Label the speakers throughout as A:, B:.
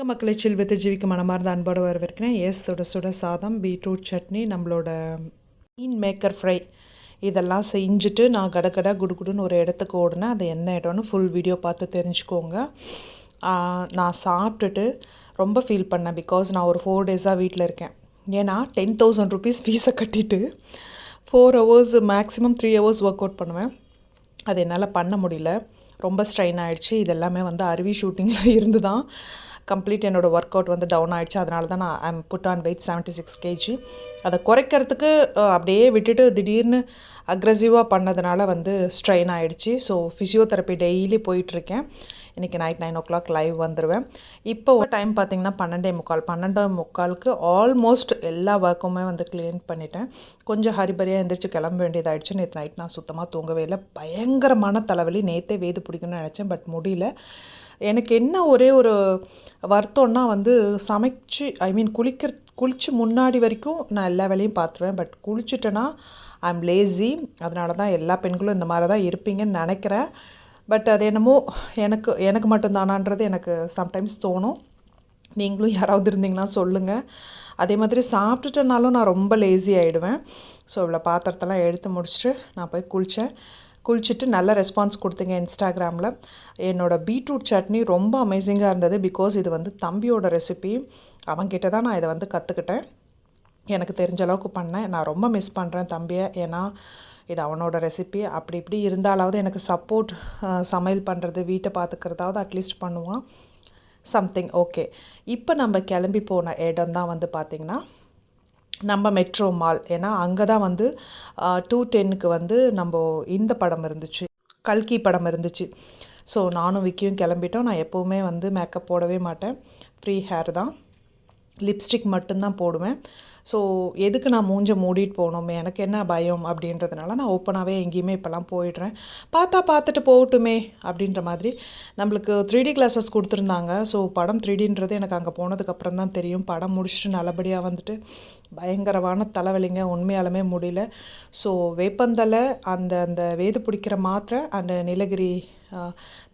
A: வணக்கம் மக்களை செல்வத்தை ஜீவிக்க மனமார்ந்த அன்போடு வரவேற்கிறேன். எஸ் சுட சுட சாதம் பீட்ரூட் சட்னி நம்மளோட மீன் மேக்கர் ஃப்ரை. இதெல்லாம் செஞ்சுட்டு நான் கடகடா குடுகுடுன்னு ஒரு இடத்துக்கு ஓடினேன். அது என்ன இடம்னு ஃபுல் வீடியோ பார்த்து தெரிஞ்சுக்கோங்க. நான் சாப்பிட்டுட்டு ரொம்ப ஃபீல் பண்ணேன். பிகாஸ் நான் ஒரு ஃபோர் டேஸாக வீட்டில் இருக்கேன். ஏன்னா டென் தௌசண்ட் ருபீஸ் ஃபீஸை கட்டிட்டு four hours maximum three hours work out பண்ணுவேன். அது என்னால் பண்ண முடியல. ரொம்ப ஸ்ட்ரெயின் ஆகிடுச்சு இது எல்லாமே வந்து அருவி ஷூட்டிங்கில் இருந்து தான் கம்ப்ளீட் என்னோடய ஒர்க் அவுட் வந்து டவுன் ஆகிடுச்சு அதனால தான் நான் I'm put on weight seventy six KG அதை குறைக்கிறதுக்கு அப்படியே விட்டுட்டு திடீர்னு அக்ரெசிவாக பண்ணதுனால வந்து ஸ்ட்ரெயின் ஆகிடுச்சு ஸோ ஃபிசியோதெரப்பி டெய்லி போயிட்டுருக்கேன். இன்றைக்கி night nine o'clock live வந்துடுவேன் இப்போ டைம் பார்த்திங்கன்னா பன்னெண்டே முக்கால். பன்னெண்டே முக்காலுக்கு ஆல்மோஸ்ட் எல்லா ஒர்க்குமே வந்து க்ளீன் பண்ணிட்டேன். கொஞ்சம் ஹரிபரியாக எந்திரிச்சு கிளம்ப வேண்டியதாகிடுச்சு நேற்று நைட் நான் சுத்தமாக தூங்கவே இல்லை. பயங்கரமான தலைவலி. நேற்றே வேது பிடிக்கும்னு நினச்சேன் பட் முடியல. எனக்கு என்ன ஒரே ஒரு வருத்தம்னா வந்து சமைச்சு ஐ மீன் குளிக்கிற குளித்து முன்னாடி வரைக்கும் நான் எல்லா வேலையும் பார்த்துருவேன் பட் குளிச்சுட்டேன்னா ஐ எம் லேசி அதனால தான் எல்லா பெண்களும் இந்த மாதிரி தான் இருப்பீங்கன்னு நினைக்கிறேன். பட் அது என்னமோ எனக்கு எனக்கு மட்டும்தானான்றது எனக்கு சம்டைம்ஸ் தோணும். நீங்களும் யாராவது இருந்தீங்கன்னா சொல்லுங்கள் அதே மாதிரி சாப்பிட்டுட்டனாலும் நான் ரொம்ப லேசி ஆகிடுவேன் ஸோ இவ்வளோ பாத்திரத்தெல்லாம் எடுத்து முடிச்சுட்டு நான் போய் குளித்தேன் குளிச்சுட்டு நல்ல ரெஸ்பான்ஸ் கொடுத்தீங்க இன்ஸ்டாகிராமில் என்னோடய பீட்ரூட் சட்னி ரொம்ப அமேசிங்காக இருந்தது பிகாஸ் இது வந்து தம்பியோட ரெசிபி அவங்ககிட்ட தான் நான் இதை வந்து கற்றுக்கிட்டேன் எனக்கு தெரிஞ்ச அளவுக்கு பண்ணேன். நான் ரொம்ப மிஸ் பண்ணுறேன் தம்பியை. ஏன்னா இது அவனோட ரெசிபி அப்படி இப்படி இருந்தாலாவது எனக்கு சப்போர்ட் சமையல் பண்ணுறது வீட்டை பார்த்துக்கிறதாவது அட்லீஸ்ட் பண்ணுவான். சம்திங் ஓகே இப்போ நம்ம கிளம்பி போன இடம் தான் வந்து பார்த்திங்கன்னா நம்ம மெட்ரோ மால் ஏன்னா அங்கே தான் வந்து டூ டென்னுக்கு வந்து நம்ம இந்த படம் இருந்துச்சு. கல்கி படம் இருந்துச்சு. ஸோ நானும் விக்கியும் கிளம்பிட்டோம். நான் எப்போவுமே வந்து மேக்கப் போடவே மாட்டேன். ஃப்ரீ ஹேர் தான். லிப்ஸ்டிக் மட்டும்தான் போடுவேன். ஸோ எதுக்கு நான் மூஞ்சை மூடிட்டு போகணுமே? எனக்கு என்ன பயம் அப்படின்றதுனால நான் ஓப்பனாகவே எங்கேயுமே இப்போல்லாம் போயிடுறேன். பார்த்தா பார்த்துட்டு போகட்டுமே அப்படின்ற மாதிரி நம்மளுக்கு த்ரீ டி கிளாஸஸ் கொடுத்துருந்தாங்க. ஸோ படம் த்ரீ டின்றது எனக்கு அங்கே போனதுக்கப்புறம் தான் தெரியும். படம் முடிச்சுட்டு நல்லபடியாக வந்துட்டு பயங்கரமான தலைவலிங்க. உண்மையாலுமே முடியல. ஸோ வேப்பந்தலை அந்த அந்த வேது பிடிக்கிற மாத்திரை அந்த நீலகிரி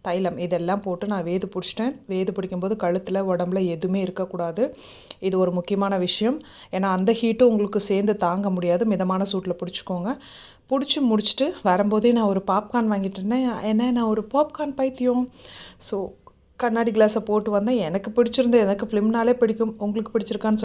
A: தைலம் இதெல்லாம் போட்டு நான் வேது பிடிச்சிட்டேன். வேது பிடிக்கும்போது கழுத்தில் உடம்புல எதுவுமே இருக்கக்கூடாது. இது ஒரு முக்கியமான விஷயம். ஏன்னா அந்த அந்த ஹீட்டும் உங்களுக்கு சேர்ந்து தாங்க முடியாது. மிதமான சூட்டில் பிடிச்சிக்கோங்க. பிடிச்சி முடிச்சுட்டு வரும்போதே நான் ஒரு பாப்கார்ன் வாங்கிட்டு இருந்தேன். ஏன்னா நான் ஒரு பாப்கார்ன் பைத்தியம். ஸோ கண்ணாடி கிளாஸை போட்டு வந்தேன். எனக்கு பிடிச்சிருந்தேன் எனக்கு ஃபிலிம்னாலே பிடிக்கும். உங்களுக்கு பிடிச்சிருக்கான்னு